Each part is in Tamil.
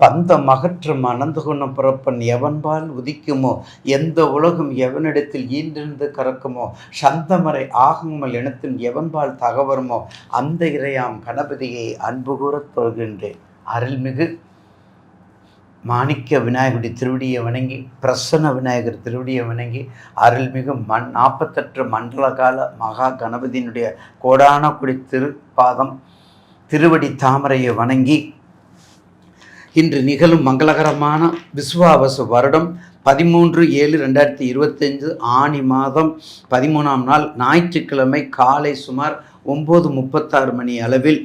பந்தம் அகற்றும் அனந்த குணம் பிறப்பன் எவன்பால் உதிக்குமோ? எந்த உலகம் எவனிடத்தில் ஈன்றிருந்து கறக்குமோ? சந்தமரை ஆகுமல் இனத்தின் எவன்பால் தகவருமோ? அந்த இறையாம் கணபதியை அன்பு கூறத் தொழுகின்றேன். அருள்மிகு மாணிக்க விநாயகருடைய திருவடியை வணங்கி பிரசன்ன விநாயகர் திருவடியை வணங்கி அருள்மிகு மண் நாற்பத்தெட்டு மண்டல கால மகா கணபதியினுடைய கோடான குடி திருப்பாதம் திருவடி தாமரையை வணங்கி இன்று நிகழும் மங்களகரமான விஸ்வாவச வருடம் பதிமூன்று ஏழு ரெண்டாயிரத்தி இருபத்தஞ்சு ஆணி மாதம் பதிமூணாம் நாள் ஞாயிற்றுக்கிழமை காலை சுமார் ஒம்பது முப்பத்தாறு மணி அளவில்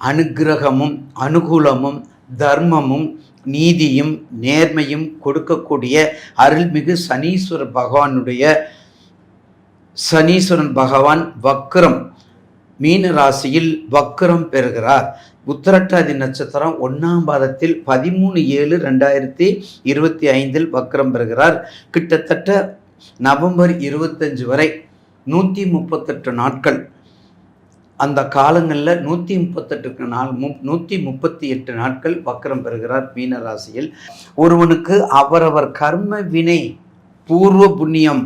அனுக்கிரகமும் அனுகூலமும் தர்மமும் நீதியும் நேர்மையும் கொடுக்கக்கூடிய அருள்மிகு சனீஸ்வர பகவானுடைய சனீஸ்வரன் பகவான் வக்ரம் மீன ராசியில் வக்ரம் பெறுகிறார். உத்தரட்டாதி நட்சத்திரம் ஒன்றாம் பாதத்தில் பதிமூணு ஏழு ரெண்டாயிரத்தி இருபத்தி ஐந்தில் வக்ரம் பெறுகிறார். கிட்டத்தட்ட நவம்பர் இருபத்தஞ்சு வரை நூற்றி முப்பத்தெட்டு நாட்கள். அந்த காலங்களில் நூற்றி முப்பத்தெட்டுக்கு நாள் மு நூற்றி முப்பத்தி எட்டு நாட்கள் வக்ரம் பெறுகிறார் மீனராசியில் ஒருவனுக்கு அவரவர் கர்ம வினை பூர்வ புண்ணியம்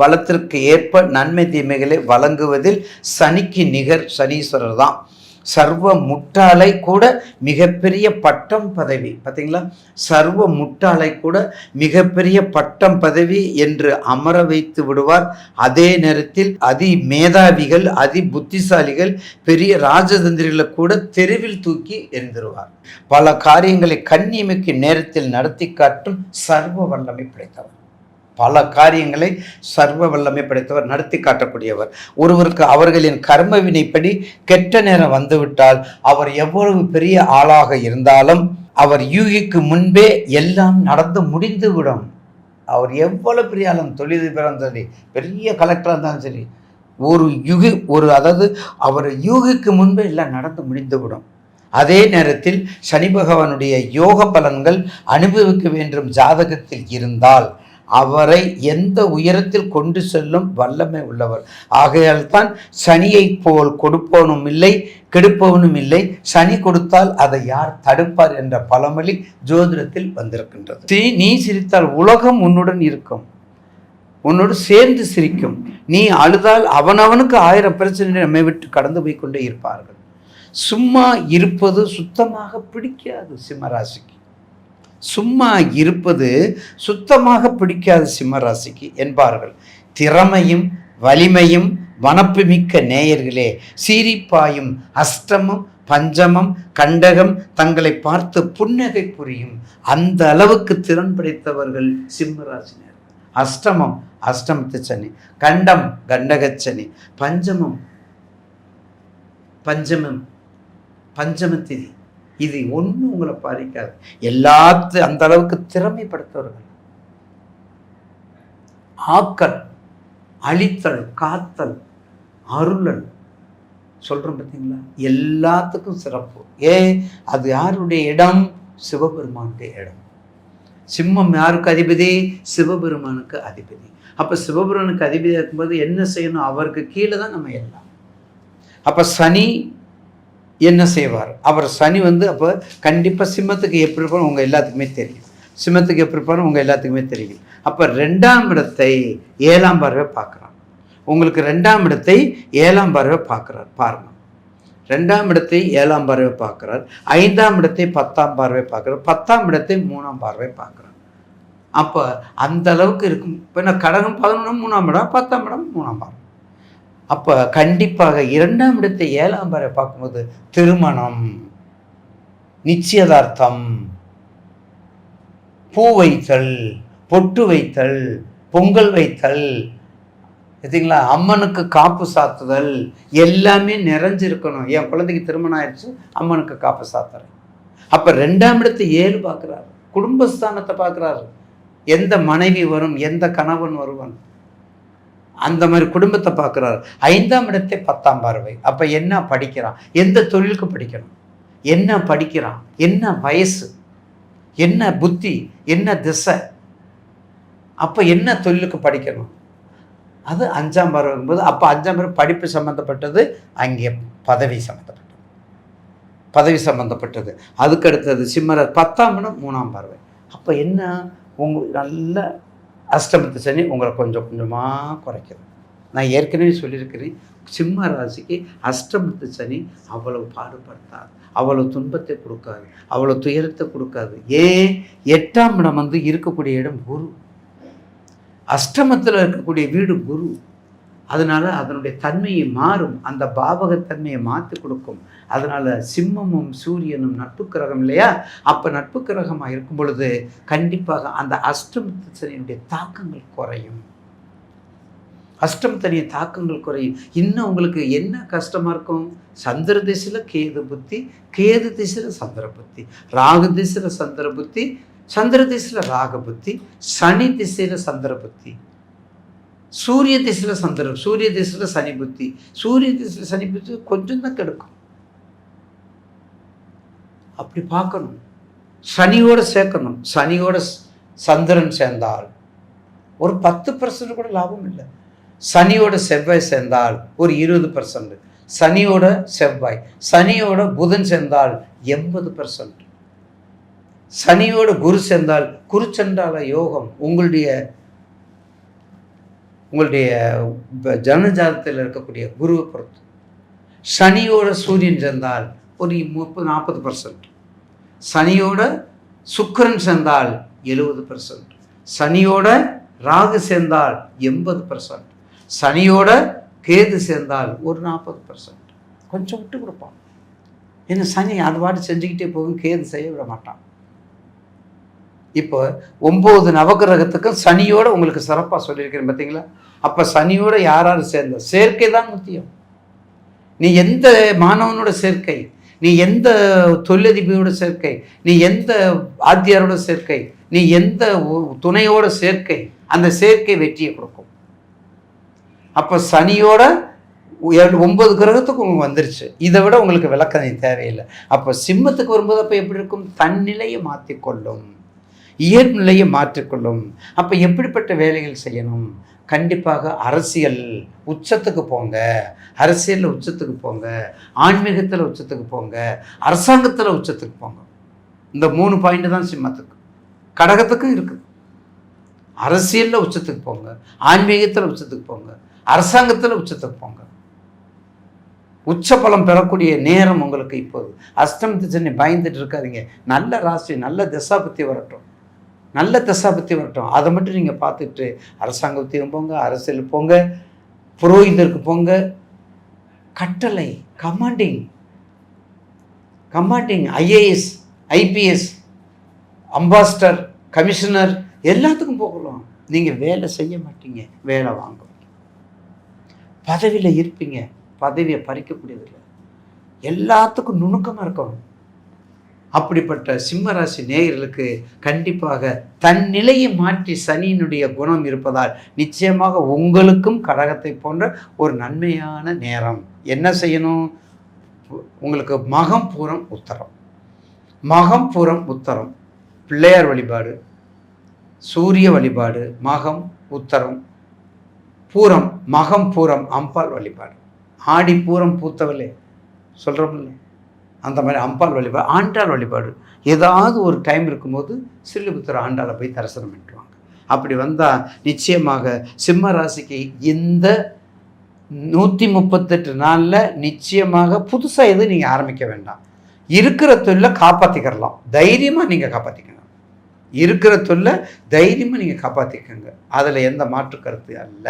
பலத்திற்கு ஏற்ப நன்மை தீமைகளை வழங்குவதில் சனிக்கு நிகர் சனீஸ்வரர் தான். சர்வ முட்டாளை கூட மிகப்பெரிய பட்டம் பதவி. பார்த்தீங்களா சர்வ முட்டாளை கூட மிகப்பெரிய பட்டம் பதவி என்று அமர வைத்து விடுவார். அதே நேரத்தில் அதி மேதாவிகள் அதி புத்திசாலிகள் பெரிய ராஜதந்திரிகளை கூட தெருவில் தூக்கி எரிந்துருவார் பல காரியங்களை கண்ணிமைக்கு நேரத்தில் நடத்தி காட்டும் சர்வ வல்லமை படைத்தவர். பல காரியங்களை சர்வ வல்லமை படைத்தவர் நடத்தி காட்டக்கூடியவர். ஒருவருக்கு அவர்களின் கர்ம வினைப்படி கெட்ட நேரம் வந்துவிட்டால் அவர் எவ்வளவு பெரிய ஆளாக இருந்தாலும் அவர் யூகிக்கு முன்பே எல்லாம் நடந்து முடிந்துவிடும். அவர் எவ்வளவு பெரிய ஆளும் தொழிலதிபராக இருந்தாலும் சரி பெரிய கலெக்டராக இருந்தாலும் சரி ஒரு யுகி ஒரு அதாவது அவர் யூகிக்கு முன்பே எல்லாம் நடந்து முடிந்துவிடும். அதே நேரத்தில் சனி பகவானுடைய யோக பலன்கள் அனுபவிக்க வேண்டும் ஜாதகத்தில் இருந்தால் அவரை எந்த உயரத்தில் கொண்டு செல்லும் வல்லமை உள்ளவர். ஆகையால் தான் சனியைப் போல் கொடுப்பவனும் இல்லை கெடுப்பவனும் இல்லை. சனி கொடுத்தால் அதை யார் தடுப்பார் என்ற பழமொழி ஜோதிடத்தில் வந்திருக்கின்றது. நீ நீ சிரித்தால் உலகம் உன்னுடன் இருக்கும். உன்னோடு சேர்ந்து சிரிக்கும். நீ அழுதால் அவனவனுக்கு ஆயிரம் பிரச்சனை நம்மை விட்டு கடந்து போய் கொண்டே இருப்பார்கள். சும்மா இருப்பது சுத்தமாக பிடிக்காது சிம்மராசிக்கு. சும்மா இருப்பது சுத்தமாக பிடிக்காத சிம்மராசிக்கு என்பார்கள். திறமையும் வலிமையும் வனப்புமிக்க நேயர்களே சீரிப்பாயும் அஷ்டமம் பஞ்சமம் கண்டகம் தங்களை பார்த்து புன்னகை புரியும் அந்த அளவுக்கு திறன் படைத்தவர்கள் சிம்மராசினர். அஷ்டமம் அஷ்டமத்து சனி கண்டம் கண்டகச் சனி பஞ்சமம் பஞ்சமம் பஞ்சமத்திதி இது ஒன்றும் உங்களை பாதிக்காது. எல்லாத்து அந்த அளவுக்கு திறமைப்படுத்தவர்கள். ஆக்கல் அழித்தல் காத்தல் அருளல். சொல்கிறோம் பார்த்தீங்களா? எல்லாத்துக்கும் சிறப்பு. ஏ அது யாருடைய இடம்? சிவபெருமானுடைய இடம். சிம்மம் யாருக்கு அதிபதி? சிவபெருமானுக்கு அதிபதி. அப்போ சிவபெருமானுக்கு அதிபதியாக இருக்கும்போது என்ன செய்யணும்? அவருக்கு கீழே தான் நம்ம எல்லாம். அப்போ சனி என்ன செய்வார்? அவர் சனி வந்து அப்போ கண்டிப்பாக சிம்மத்துக்கு எப்படி இருப்பார் உங்கள் எல்லாத்துக்குமே தெரியும். சிம்மத்துக்கு எப்படி இருப்பார் உங்கள் எல்லாத்துக்குமே தெரியும். அப்போ ரெண்டாம் இடத்தை ஏழாம் பார்வை பார்க்குறான். உங்களுக்கு ரெண்டாம் இடத்தை ஏழாம் பார்வை பார்க்குறார் பாருங்க ரெண்டாம் இடத்தை ஏழாம் பார்வை பார்க்குறார் ஐந்தாம் இடத்தை பத்தாம் பார்வை பார்க்குறார் பத்தாம் இடத்தை மூணாம் பார்வை பார்க்குறார். அப்போ அந்த அளவுக்கு இருக்கும். இப்போ என்ன கடகம் பதினொன்று மூணாம் இடம் பத்தாம் இடம் மூணாம் பார்வை அப்போ கண்டிப்பாக இரண்டாம் இடத்தை ஏழாம் வரை பார்க்கும்போது திருமணம் நிச்சயதார்த்தம் பூ வைத்தல் பொட்டு வைத்தல் பொங்கல் வைத்தல் பார்த்தீங்களா? அம்மனுக்கு காப்பு சாத்துதல் எல்லாமே நிறைஞ்சிருக்கணும். என் குழந்தைக்கு திருமணம் ஆயிடுச்சு அம்மனுக்கு காப்பு சாத்துறேன். அப்போ ரெண்டாம் இடத்தை ஏழு பார்க்குறாரு. குடும்பஸ்தானத்தை பார்க்குறாரு. எந்த மனைவி வரும் எந்த கணவன் வருவன்? அந்த மாதிரி குடும்பத்தை பார்க்குறாரு. ஐந்தாம் இடத்தை பத்தாம் பார்வை. அப்போ என்ன படிக்கிறான்? எந்த தொழிலுக்கு படிக்கணும்? என்ன படிக்கிறான்? என்ன வயசு? என்ன புத்தி? என்ன திசை? அப்போ என்ன தொழிலுக்கு படிக்கணும்? அது அஞ்சாம் பார்வை போது அப்போ அஞ்சாம் பருவம் படிப்பு சம்மந்தப்பட்டது அங்கே பதவி சம்மந்தப்பட்டது பதவி சம்மந்தப்பட்டது அதுக்கு அடுத்தது சிம்மர பத்தாம் இடம் மூணாம் பார்வை. அப்போ என்ன? உங்க நல்ல அஷ்டமத்து சனி உங்களை கொஞ்சம் கொஞ்சமாக குறைக்கிறது நான் ஏற்கனவே சொல்லியிருக்கிறேன் சிம்ம ராசிக்கு அஷ்டமத்து சனி அவ்வளவு பாடுபடுத்தாது அவ்வளவு துன்பத்தை கொடுக்காது அவ்வளோ துயரத்தை கொடுக்காது. ஏன்? எட்டாம் இடம் வந்து இருக்கக்கூடிய இடம் குரு. அஷ்டமத்தில் இருக்கக்கூடிய வீடு குரு. அதனால் அதனுடைய தன்மையை மாறும் அந்த பாவகத்தன்மையை மாற்றி கொடுக்கும். அதனால் சிம்மமும் சூரியனும் நட்பு கிரகம் இல்லையா? அப்போ நட்பு கிரகமாக இருக்கும் பொழுது கண்டிப்பாக அந்த அஷ்டமத்து தாக்கங்கள் குறையும். அஷ்டம் தனிய தாக்கங்கள் குறையும். இன்னும் உங்களுக்கு என்ன கஷ்டமாக இருக்கும்? சந்திர திசையில் கேது புத்தி கேது திசையில் சந்திர புத்தி ராகு திசையில் சந்திர புத்தி சந்திர திசையில் ராக புத்தி சனி திசையில் சந்திர புத்தி. சூரிய திசையில் சந்திரம் சூரிய திசையில் சனி புத்தி சூரிய திசையில் சனி புத்தி கொஞ்சம் தான் கெடுக்கும். அப்படி பார்க்கணும். சனியோட சேர்க்கணும். சனியோட சந்திரன் சேர்ந்தால் ஒரு பத்து பர்சன்ட் கூட லாபம் இல்லை. சனியோட செவ்வாய் சேர்ந்தால் ஒரு இருபது பர்சன்ட் சனியோட செவ்வாய் சனியோட புதன் சேர்ந்தால் எண்பது பர்சன்ட் சனியோட குரு சேர்ந்தால் குருச்சண்டால யோகம் உங்களுடைய உங்களுடைய ஜனஜாதத்தில் இருக்கக்கூடிய குருவை பொறுத்து. சனியோட சூரியன் சேர்ந்தால் ஒரு முப்பது நாற்பது பர்சன்ட் சனியோட சுக்கிரன் சேர்ந்தால் எழுபது பர்சன்ட் சனியோட ராகு சேர்ந்தால் எண்பது பர்சன்ட் சனியோட கேது சேர்ந்தால் ஒரு நாற்பது பர்சன்ட் கொஞ்சம் விட்டு கொடுப்பான். ஏன்னா சனி அது பாட்டு செஞ்சுக்கிட்டே போகும் கேது செய்ய விட மாட்டான். இப்போ ஒம்பது நவகிரகத்துக்கும் சனியோட உங்களுக்கு சிறப்பாக சொல்லியிருக்கிறேன் பார்த்தீங்களா? அப்போ சனியோட யார் சேர்ந்த? சேர்க்கை தான் முக்கியம். நீ எந்த மாணவனோட சேர்க்கை? நீ எந்த தொழிலதிபதியோட சேர்க்கை? நீ எந்த ஆத்தியாரோட சேர்க்கை? நீ எந்த துணையோட சேர்க்கை? அந்த சேர்க்கை வெற்றியை கொடுக்கும். அப்போ சனியோட ஒன்பது கிரகத்துக்கு உங்களுக்கு வந்துருச்சு. இதை விட உங்களுக்கு விளக்கம் தேவையில்லை. அப்போ சிம்மத்துக்கு வரும்போது அப்போ எப்படி இருக்கும்? தன்னிலையை மாற்றிக்கொள்ளும் இயல்நிலையை மாற்றிக்கொள்ளும். அப்போ எப்படிப்பட்ட வேலைகள் செய்யணும்? கண்டிப்பாக அரசியல் உச்சத்துக்கு போங்க. அரசியலில் உச்சத்துக்கு போங்க. ஆன்மீகத்தில் உச்சத்துக்கு போங்க. அரசாங்கத்தில் உச்சத்துக்கு போங்க. இந்த மூணு பாயிண்ட் தான் சிம்மத்துக்கு. கடகத்துக்கும் இருக்குது அரசியலில் உச்சத்துக்கு போங்க. ஆன்மீகத்தில் உச்சத்துக்கு போங்க. அரசாங்கத்தில் உச்சத்துக்கு போங்க. உச்ச பலம் பெறக்கூடிய நேரம் உங்களுக்கு இப்போது. அஷ்டமத்து சென்னை பயந்துட்டு இருக்காதீங்க. நல்ல ராசி நல்ல திசாபத்தி வரட்டும். நல்ல தசாபத்தி வரட்டும். அதை மட்டும் நீங்கள் பார்த்துட்டு அரசாங்கத்தையும் போங்க அரசியல் போங்க புரோகிதருக்கு போங்க. கட்டளை commanding commanding IAS IPS ambassador commissioner எல்லாத்துக்கும் போகலாம். நீங்கள் வேலை செய்ய மாட்டீங்க வேலை வாங்க பதவியில் இருப்பீங்க பதவியை பறிக்கக்கூடியதில்லை எல்லாத்துக்கும் நுணுக்கமாக இருக்கணும். அப்படிப்பட்ட சிம்மராசி நேயர்களுக்கு கண்டிப்பாக தன் நிலையை மாற்றி சனியினுடைய குணம் இருப்பதால் நிச்சயமாக உங்களுக்கும் கடகத்தை போன்ற ஒரு நன்மையான நேரம். என்ன செய்யணும்? உங்களுக்கு மகம் பூரம் உத்தரம். மகம் பூரம் உத்தரம். பிள்ளையார் வழிபாடு. சூரிய வழிபாடு. மகம் உத்தரம். பூரம் மகம் பூரம் அம்பாள் வழிபாடு. ஆடி பூரம் பூத்தவளே. சொல்கிறோம்ல அந்த மாதிரி அம்பாள் வழிபாடு ஆண்டாள் வழிபாடு. ஏதாவது ஒரு டைம் இருக்கும்போது சில்லிபுத்தூர் ஆண்டாளை போய் தரிசனம் பண்ணிடுவாங்க. அப்படி வந்தால் நிச்சயமாக சிம்ம ராசிக்கு இந்த நூற்றி முப்பத்தெட்டு நாளில் நிச்சயமாக புதுசாக எதுவும் நீங்கள் ஆரம்பிக்க வேண்டாம். இருக்கிற தொழிலை காப்பாற்றிக்கிறலாம் தைரியமாக நீங்கள் காப்பாற்றிக்கணும் இருக்கிற தொல்லை தைரியமாக நீங்கள் காப்பாற்றிக்கோங்க அதில் எந்த மாற்று கருத்து அல்ல.